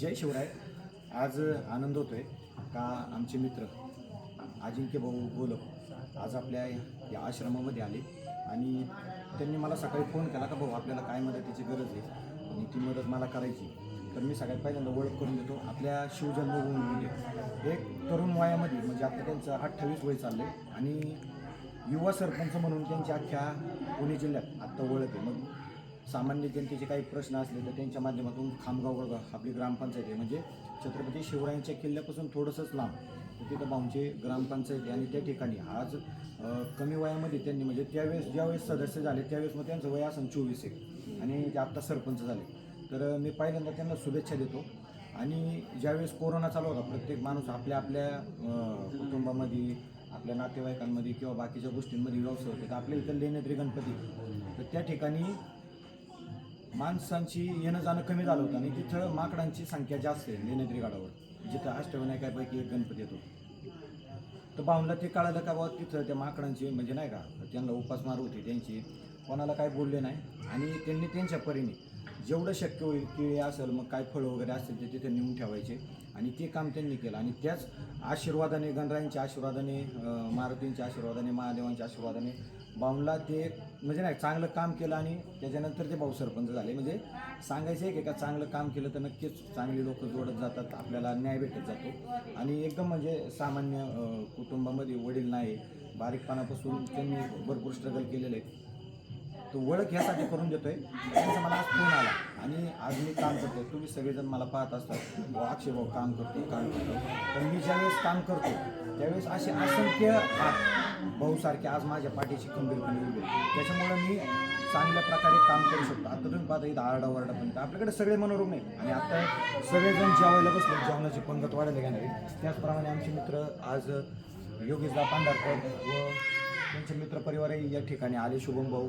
जय शिवराय. आज आनंद होतोय का आमचे मित्र अजिंक्य भाऊ गोलप आज आपल्या या आश्रमामध्ये आले आणि त्यांनी मला सकाळी फोन केला का भाऊ आपल्याला काय मदतीची गरज आहे? आणि ती मदत मला करायची तर मी सगळ्यात पहिल्यांदा ओळख करून देतो. आपल्या शिवजन्मभूमीमध्ये एक तरुण वयामध्ये म्हणजे आता त्यांचं अठ्ठावीस वय चाललं आहे आणि युवा सरपंच म्हणून त्यांच्या अख्ख्या पुणे जिल्ह्यात आत्ता ओळख आहे. मग सामान्य जनतेचे काही प्रश्न असले तर त्यांच्या माध्यमातून खामगाव आपली ग्रामपंचायत आहे. म्हणजे छत्रपती शिवरायांच्या किल्ल्यापासून थोडंसंच लांब. तिथं भाऊंची ग्रामपंचायत आहे आणि त्या ठिकाणी आज कमी वयामध्ये त्यांनी म्हणजे त्यावेळेस ज्यावेळेस सदस्य झाले त्यावेळेस मग त्यांचं वय असं चोवीस आहे आणि ते आत्ता सरपंच झाले. तर मी पहिल्यांदा त्यांना शुभेच्छा देतो. आणि ज्यावेळेस कोरोना चालू होता प्रत्येक माणूस आपल्या आपल्या कुटुंबामध्ये आपल्या नातेवाईकांमध्ये किंवा बाकीच्या गोष्टींमध्ये व्यवसाय होते तर आपल्या इथं लेण्याद्री गणपती. तर त्या ठिकाणी माणसांची येणं जाणं कमी झालं होतं आणि तिथं माकडांची संख्या जास्त आहे लेण्याद्री गडावर जिथं अष्टविनायकापैकी एक गणपती येतो. तर भाऊला ते कळालं का बाबा तिथं त्या माकडांची म्हणजे नाही का त्यांना उपासमार होती त्यांची. कोणाला काय बोलले नाही. आणि त्यांनी त्यांच्या परीने जेवढं शक्य होईल केळी असेल मग काय फळं वगैरे असेल ते तिथे नेऊन ठेवायचे. आणि ते काम त्यांनी केलं. आणि त्याच आशीर्वादाने गणरायांच्या आशीर्वादाने मारुतींच्या आशीर्वादाने महादेवांच्या आशीर्वादाने भाऊला ते म्हणजे नाही चांगलं काम केलं आणि त्याच्यानंतर ते भाऊ सरपंच झाले. म्हणजे सांगायचं आहे की का चांगलं काम केलं तर नक्कीच चांगली लोक जोडत जातात आपल्याला न्याय भेटत जातो. आणि एकदम म्हणजे सामान्य कुटुंबामध्ये वडील नाही बारीकपणापासून त्यांनी भरपूर स्ट्रगल केलेलं आहे तो ओळख ह्यासाठी करून देतोय. त्यांचा मला आज फोन आला. आणि आज मी काम करतो तुम्ही सगळेजण मला पाहत असतात. अक्षय भाऊ काम करतो काम करतो. पण मी ज्यावेळेस काम करतो त्यावेळेस असे असंख्य हात भाऊसारखे आज माझ्या पाठीशी खंबीरपणे उभे त्याच्यामुळं मी चांगल्या प्रकारे काम करू शकतो. आता तुम्ही पाहता इथं आरडाओरडा पण आपल्याकडे सगळे मनोरम आहे आणि आता सगळेजण जेवायला बसले जेवणाची पंगत वाढायला घेणार नाही त्याचप्रमाणे आमचे मित्र आज योगेशदा पांढारकर व त्यांचे मित्रपरिवारही या ठिकाणी आले शुभम भाऊ.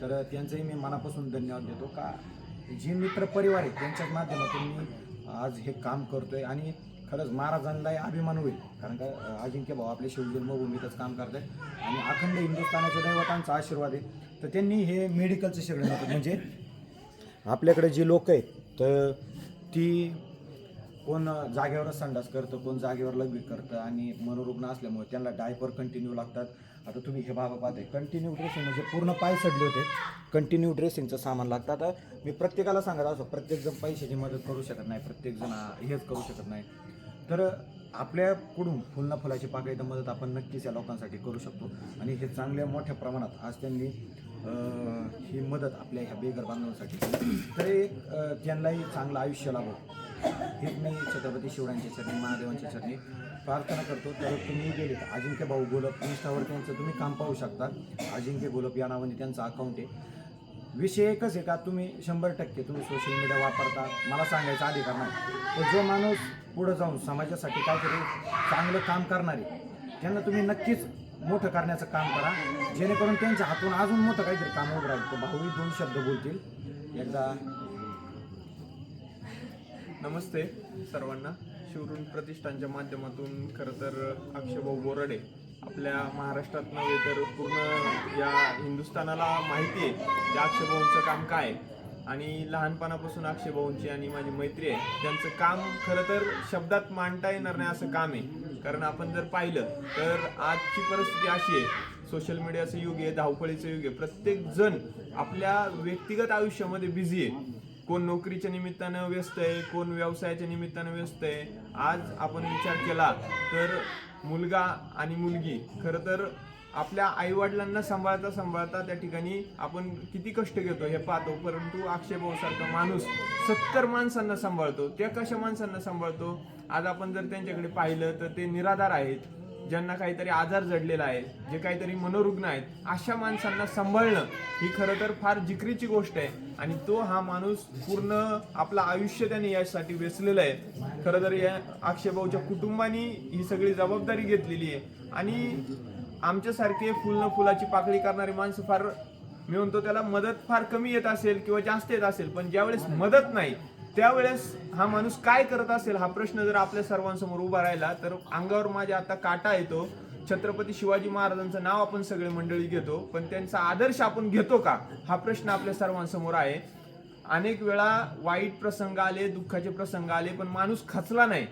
तर त्यांचंही मी मनापासून धन्यवाद देतो. का जे मित्रपरिवार आहे त्यांच्याच माध्यमातून मी आज हे काम करतोय. आणि खरंच महाराजांना अभिमान होईल. कारण का अजिंक्य भाऊ आपले शिवजन्मभूमीतच काम करतात आणि अखंड हिंदुस्थानाच्या दैवतांचा आशीर्वाद आहे. तर त्यांनी हे मेडिकलचं शिक्षण होतं म्हणजे आपल्याकडे जी लोक आहेत तर ती कोण जागेवरच संडास करतं कोण जागेवर लग्न करतं आणि मनोरुग्ण असल्यामुळे त्यांना डायपर कंटिन्यू लागतात. आता तुम्ही हे बाबा पाहते कंटिन्यू ड्रेसिंग म्हणजे पूर्ण पाय सडले होते. कंटिन्यू ड्रेसिंगचं सामान लागतं. आता मी प्रत्येकाला सांगत असो प्रत्येकजण पैशाची मदत करू शकत नाही प्रत्येकजण हेच करू शकत नाही. तर आपल्याकडून फुलना फुलाची बागायत मदत आपण नक्कीच या लोकांसाठी करू शकतो. आणि हे चांगल्या मोठ्या प्रमाणात आज त्यांनी ही मदत आपल्या ह्या बेघर बांधवांसाठी तर एक त्यांनाही चांगलं आयुष्य लाभो. हेच मी छत्रपती शिवरायांच्या चरणी महादेवांच्या चरणी प्रार्थना करतो. तर तुम्ही गेले अजिंक्य भाऊ गोलप इन्स्टावर त्यांचं तुम्ही काम पाहू शकता. अजिंक्य गोलप या नावाने त्यांचं अकाउंट आहे. विषय एकच आहे का? तुम्ही शंभर टक्के तुम्ही सोशल मीडिया वापरता. मला सांगायचा अधिकार नाही. तर जो माणूस पुढं जाऊन समाजासाठी काहीतरी चांगलं काम करणारे त्यांना तुम्ही नक्कीच मोठं करण्याचं काम करा. जेणेकरून त्यांच्या हातून अजून मोठं काहीतरी काम उभं राहील. तर भाऊही दोन शब्द बोलतील. एकदा नमस्ते सर्वांना. शिवरून प्रतिष्ठानच्या माध्यमातून खरं तर अक्षयभाऊ बोराडे आपल्या महाराष्ट्रात नव्हे तर पूर्ण या हिंदुस्थानाला माहिती आहे की अक्षयभाऊंचं काम काय आहे. आणि लहानपणापासून अक्षयभाऊंची आणि माझी मैत्री आहे. त्यांचं काम खरं तर शब्दात मांडता येणार नाही असं काम आहे. कारण आपण जर पाहिलं तर आजची परिस्थिती अशी आहे. सोशल मीडियाचं युग आहे धावपळीचं युग आहे. प्रत्येक जण आपल्या व्यक्तिगत आयुष्यामध्ये बिझी आहे. कोण नोकरीच्या निमित्तानं व्यस्त आहे कोण व्यवसायाच्या निमित्तानं व्यस्त आहे. आज आपण विचार केला तर मुलगा आणि मुलगी खरं तर आपल्या आईवडिलांना सांभाळता सांभाळता त्या ठिकाणी आपण किती कष्ट घेतो हे पाहतो. परंतु अक्षय माणूस सत्तर माणसांना सांभाळतो. त्या कशा माणसांना सांभाळतो? आज आपण जर त्यांच्याकडे पाहिलं तर ते निराधार आहेत. ज्यांना काहीतरी आजार जडलेला आहे जे काहीतरी मनोरुग्ण आहेत अशा माणसांना सांभाळणं ही खरं तर फार जिकरीची गोष्ट आहे. आणि तो हा माणूस पूर्ण आपलं आयुष्य त्याने यासाठी वेचलेलं आहे. खरं तर या अक्षयभाऊच्या कुटुंबानी ही सगळी जबाबदारी घेतलेली आहे. आणि आमच्यासारखे फुलं फुलाची पाकळी करणारी माणसं फार मी म्हणतो त्याला मदत फार कमी येत असेल किंवा जास्त येत असेल पण ज्यावेळेस मदत नाही त्यावेळेस हा माणूस काय करत असेल हा प्रश्न जर आपल्या सर्वांसमोर उभा राहिला तर अंगावर माझ्या आता काटा येतो. छत्रपती शिवाजी महाराजांचं नाव आपण सगळे मंडळी घेतो पण त्यांचा आदर्श आपण घेतो का? हा प्रश्न आपल्या सर्वांसमोर आहे. अनेक वेळा वाईट प्रसंग आले दुःखाचे प्रसंग आले पण माणूस खचला नाही.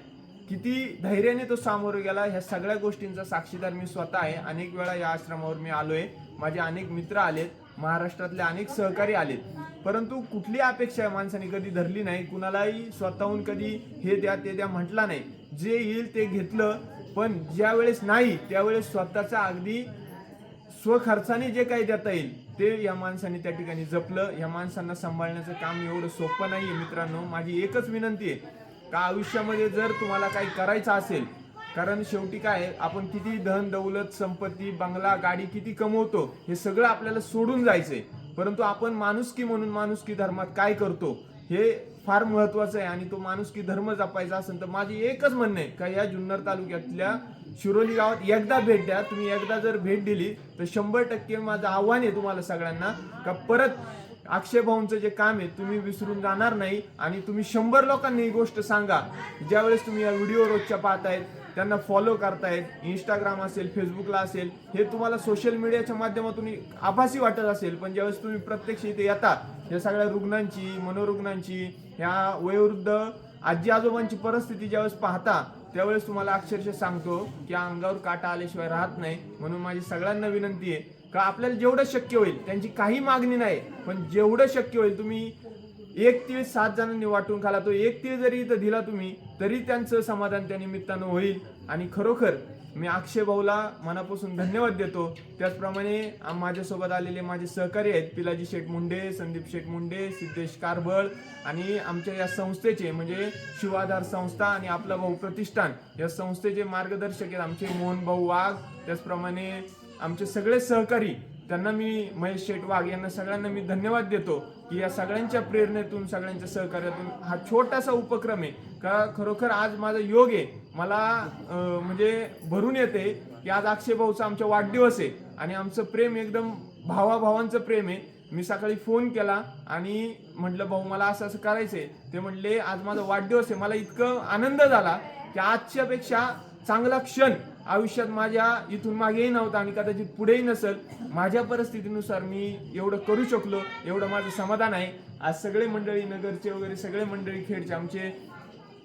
किती धैर्याने तो सामोरं गेला ह्या सगळ्या गोष्टींचा साक्षीदार मी स्वतः आहे. अनेक वेळा या आश्रमावर मी आलोय. माझे अनेक मित्र आलेत. महाराष्ट्रातले अनेक सहकारी आलेत. परंतु कुठली अपेक्षा माणसाने कधी धरली नाही कुणालाही स्वतःहून कधी हे द्या ते द्या म्हटला नाही. जे येईल ते घेतलं पण ज्या वेळेस नाही त्यावेळेस स्वतःचा अगदी स्वखर्चाने जे काही देता येईल ते या माणसाने त्या ठिकाणी जपलं. या माणसांना सांभाळण्याचं काम एवढं सोपं नाहीये मित्रांनो. माझी एकच विनंती आहे का आयुष्यामध्ये जर तुम्हाला काही करायचं असेल कारण शेवटी काय आपण किती धन दौलत संपत्ती बंगला गाडी किती कमवतो हे सगळं आपल्याला सोडून जायचंय. परंतु आपण माणुसकी म्हणून माणुसकी धर्मात काय करतो हे फार महत्वाचं आहे आणि तो माणुसकी धर्म जपायचा असेल तर माझी एकच म्हणणं आहे का या जुन्नर तालुक्यातल्या शिरोली गावात एकदा भेट द्या. तुम्ही एकदा जर भेट दिली तर शंभर टक्के माझं आव्हान आहे तुम्हाला सगळ्यांना का परत अक्षय भाऊंचं जे काम आहे तुम्ही विसरून जाणार नाही आणि तुम्ही शंभर लोकांनी ही गोष्ट सांगा. ज्यावेळेस तुम्ही या व्हिडिओ रोजच्या पाहतायत त्यांना फॉलो करतायत इंस्टाग्राम असेल फेसबुकला असेल हे तुम्हाला सोशल मीडियाच्या माध्यमातून आभासी वाटत असेल. पण ज्यावेळेस तुम्ही प्रत्यक्ष इथे येता या सगळ्या रुग्णांची मनोरुग्णांची ह्या वयोवृद्ध आजी आजोबांची परिस्थिती ज्यावेळेस पाहता त्यावेळेस तुम्हाला अक्षरशः सांगतो की अंगावर काटा आल्याशिवाय राहत नाही. म्हणून माझी सगळ्यांना विनंती आहे का आपल्याला जेवढं शक्य होईल त्यांची काही मागणी नाही पण जेवढं शक्य होईल तुम्ही एक तीळ सात जणांनी वाटून खाला तो एक तीळ जरी इथं दिला तुम्ही तरी त्यांचं समाधान त्या निमित्तानं होईल. आणि खरोखर मी अक्षय भाऊला मनापासून धन्यवाद देतो. त्याचप्रमाणे माझ्यासोबत आलेले माझे सहकारी आहेत पिलाजी शेठ मुंडे संदीप शेठ मुंडे सिद्धेश कारबळ आणि आमच्या या संस्थेचे म्हणजे शिवाधार संस्था आणि आपला भाऊ प्रतिष्ठान या संस्थेचे मार्गदर्शक आहेत आमचे मोहन भाऊ वाघ त्याचप्रमाणे आमचे सगळे सहकारी त्यांना मी महेश शेठ वाघ यांना सगळ्यांना मी धन्यवाद देतो की या सगळ्यांच्या प्रेरणेतून सगळ्यांच्या सहकार्यातून हा छोटासा उपक्रम आहे. का खरोखर आज माझा योग आहे. मला म्हणजे भरून येते की आज अक्षय भाऊचा आमचा वाढदिवस आहे आणि आमचं प्रेम एकदम भावाभावांचं प्रेम आहे. मी सकाळी फोन केला आणि म्हटलं भाऊ मला असं असं करायचंय. ते म्हटले आज माझा वाढदिवस आहे. मला इतकं आनंद झाला की आजच्यापेक्षा चांगला क्षण आयुष्यात माझ्या इथून मागेही नव्हता आणि कदाचित पुढेही नसेल. माझ्या परिस्थितीनुसार मी एवढं करू शकलो एवढं माझं समाधान आहे. आज सगळे मंडळी नगरचे वगैरे सगळे मंडळी खेडचे आमचे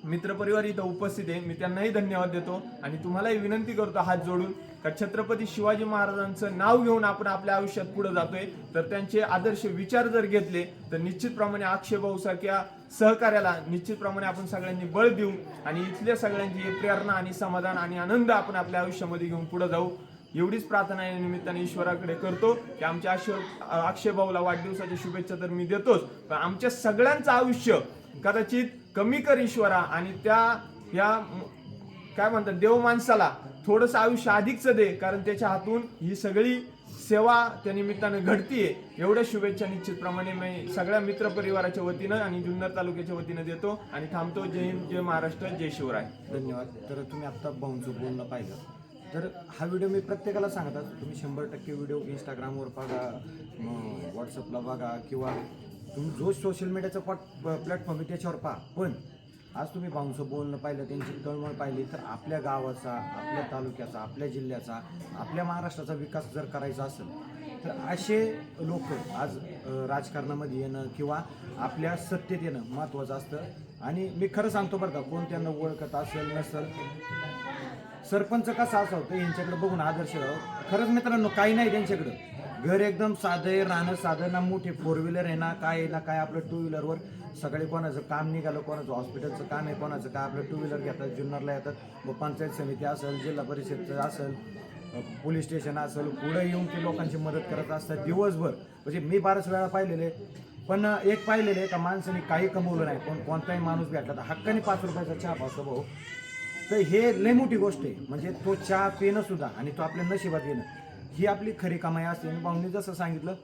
मित्रपरिवार इथं उपस्थित आहे. मी त्यांनाही धन्यवाद देतो आणि तुम्हालाही विनंती करतो हात जोडून का छत्रपती शिवाजी महाराजांचं नाव घेऊन आपण आपल्या आयुष्यात पुढे जातोय. तर त्यांचे आदर्श विचार जर घेतले तर निश्चितप्रमाणे आक्षेपासारख्या सहकार्याला निश्चितप्रमाणे आपण सगळ्यांनी बळ देऊ आणि इथल्या सगळ्यांची प्रेरणा आणि समाधान आणि आनंद आपण आपल्या आयुष्यामध्ये घेऊन पुढे जाऊ. एवढीच प्रार्थना या निमित्ताने ईश्वराकडे करतो की आमच्या अक्षय अक्षय भाऊला वाढदिवसाच्या शुभेच्छा तर मी देतोच. पण आमच्या सगळ्यांचं आयुष्य कदाचित कमी कर ईश्वरा आणि त्या या काय म्हणतात देव माणसाला थोडंसं आयुष्य अधिकच दे कारण त्याच्या हातून ही सगळी सेवा त्या निमित्तानं घडतीये. एवढ्या शुभेच्छा निश्चितप्रमाणे मी सगळ्या मित्र परिवाराच्या वतीनं आणि जुन्नर तालुक्याच्या वतीनं देतो आणि थांबतो. जय हिंद जय महाराष्ट्र जय शिवराय. धन्यवाद. तर तुम्ही आत्ता भाऊंचं बोलणं पाहिलं. तर हा व्हिडिओ मी प्रत्येकाला सांगतात तुम्ही शंभर टक्के व्हिडिओ इंस्टाग्रामवर बघा व्हॉट्सअपला बघा किंवा तुम्ही जो सोशल मीडियाचा प्लॅटफॉर्म आहे त्याच्यावर पहा. पण आज तुम्ही भाऊंचं बोलणं पाहिलं त्यांची तळमळ पाहिली तर आपल्या गावाचा आपल्या तालुक्याचा आपल्या जिल्ह्याचा आपल्या महाराष्ट्राचा विकास जर करायचा असेल तर असे लोक आज राजकारणामध्ये येणं किंवा आपल्या सत्तेत येणं महत्त्वाचं असतं. आणि मी खरं सांगतो बरं का कोण त्यांना ओळखत असेल नसेल. सरपंच कसा असा होतं यांच्याकडे बघून आदर्श खरंच मित्रांनो काही नाही त्यांच्याकडं. घर एकदम साधं आहे राहणं साधं ना मोठे फोर व्हीलर आहे ना काय आहे ना काय आपलं टू व्हीलरवर सकाळी कोणाचं काम निघालं कोणाचं हॉस्पिटलचं काम आहे कोणाचं काय आपलं टू व्हीलर घेतात जुन्नरला येतात. व पंचायत समिती असेल जिल्हा परिषदचं असेल पोलीस स्टेशन असेल पुढे येऊन ते लोकांची मदत करत असतात दिवसभर. म्हणजे मी बऱ्याच वेळा पाहिलेले पण एक पाहिलेलं आहे का माणसाने काही कमवलं नाही पण कोणताही माणूस भेटला तर हक्काने पाच रुपयाचा चहा पाचतो भाऊ. तर हे लय मोठी गोष्ट आहे. म्हणजे तो चहा पिणं सुद्धा आणि तो आपल्या नशिबात येणं. ही आपली खरी कमाई असते. आणि भाऊनी जसं सांगितलं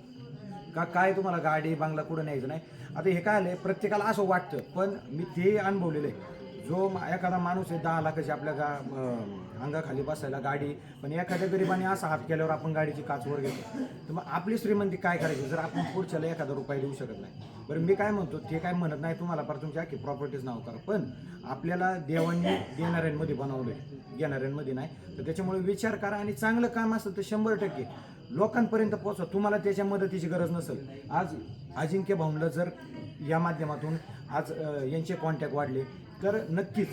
का काय तुम्हाला गाडी बांगला कुठं न्यायचं नाही. आता हे काय आलंय प्रत्येकाला असं वाटतं पण मी ते अनुभवलेलं आहे. जो मा- एखादा माणूस आहे दहा लाखाची आपल्या गा अं, अंगाखाली बसायला गाडी पण एखाद्या गरिबाने असा हात केल्यावर आपण गाडीची काचवर घेतो. तर मग आपली श्रीमंती काय करायची? जर आपण पुढच्याला एखादा रुपया देऊ शकत नाही. बरं मी काय म्हणतो ते काय म्हणत नाही तुम्हाला पर तुमच्या की प्रॉपर्टीज नाव करा. पण आपल्याला देवांनी देणाऱ्यांमध्ये बनवलंय. घेणाऱ्यांमध्ये नाही. तर त्याच्यामुळे विचार करा आणि चांगलं काम असेल तर शंभर टक्के. लोकांपर्यंत पोहोचवा तुम्हाला त्याच्या मदतीची गरज नसेल. आज अजिंक्य भाऊंला जर या माध्यमातून आज अ, यांचे कॉन्टॅक्ट वाढले तर नक्कीच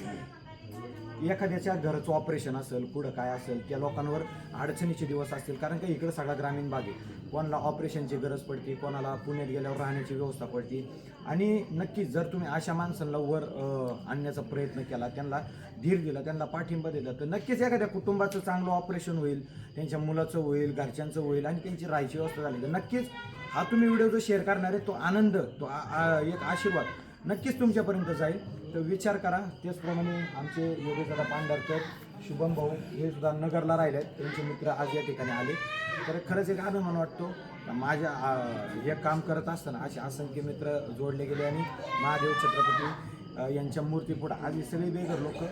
एखाद्याच्या घराचं ऑपरेशन असेल पुढं काय असेल त्या लोकांवर अडचणीचे दिवस असतील. कारण का इकडं सगळा ग्रामीण भाग आहे. कोणाला ऑपरेशनची गरज पडते कोणाला पुण्यात गेल्यावर राहण्याची व्यवस्था पडते. आणि नक्कीच जर तुम्ही अशा माणसांना वर आणण्याचा प्रयत्न केला त्यांना धीर दिला त्यांना पाठिंबा दिला तर नक्कीच एखाद्या कुटुंबाचं चांगलं ऑपरेशन होईल त्यांच्या मुलाचं होईल घरच्यांचं होईल आणि त्यांची राहायची व्यवस्था झाली. तर नक्कीच हा तुम्ही व्हिडिओ जो शेअर करणार आहे तो आनंद तो आ- आ- एक आशीर्वाद नक्कीच तुमच्यापर्यंत जाईल. तर विचार करा. त्याचप्रमाणे आमचे योगेशदा पांढरकर शुभम भाऊ हे सुद्धा नगरला राहिले आहेत त्यांचे मित्र आज या ठिकाणी आले. तर खरंच एक अभिमान वाटतो. माझ्या हे काम करत असताना असे असंख्य मित्र जोडले गेले आणि महादेव छत्रपती यांच्या मूर्तीपुढं आधी सगळे बेघर लोक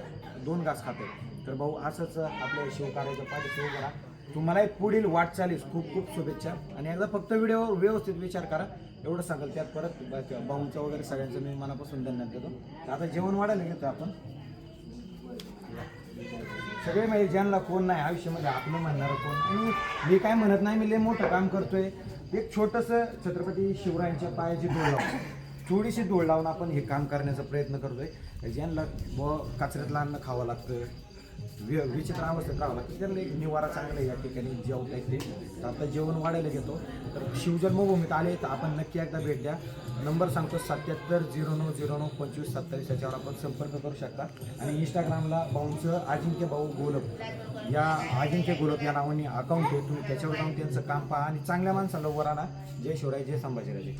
दोन घास खातात तर भाऊ असंच आपल्या शिवकार्याचं पाठीशी उभं राहा. तुम्हाला पुढील वाटचालीस खूप खूप शुभेच्छा. आणि एकदा फक्त व्हिडिओ व्यवस्थित विचार करा. एवढं सांगाल त्यात परत बाऊंचा वगैरे सगळ्यांचं मी मनापासून धन्यवाद देतो. तर आता जेवण वाढायला घेतो आपण. सगळे म्हणजे ज्यांना कोण नाही आयुष्यामध्ये आपलं म्हणणारं कोण आणि मी काय म्हणत नाही मी लय मोठं काम करतोय. एक छोटंसं छत्रपती शिवरायांच्या पायाची धूळ लावून थोडीशी धूळ लावून आपण हे काम करण्याचा प्रयत्न करतोय. ज्यांना ब कचऱ्यातलं अन्न खावं लागतं विचित्र अवस्थेत राहावं लागतं. त्यांना एक निवारा चांगला आहे या ठिकाणी जेवता येते. तर आता जेवण वाढायला घेतो. तर शिवजन्मभूमीत आले तर आपण नक्की एकदा भेट द्या. नंबर सांगतो सत्याहत्तर झिरो नऊ झिरो नऊ पंचवीस सत्तावीस याच्यावर आपण संपर्क करू शकता. आणि इंस्टाग्रामला भाऊंचं अजिंक्य भाऊ गोलप. या अजिंक्य गोलप या नावाने अकाउंट आहे. तुम्ही त्याच्यावर जाऊन त्यांचं काम पहा आणि चांगल्या माणसाला वर आणा जय शिवराय जय संभाजीराजे.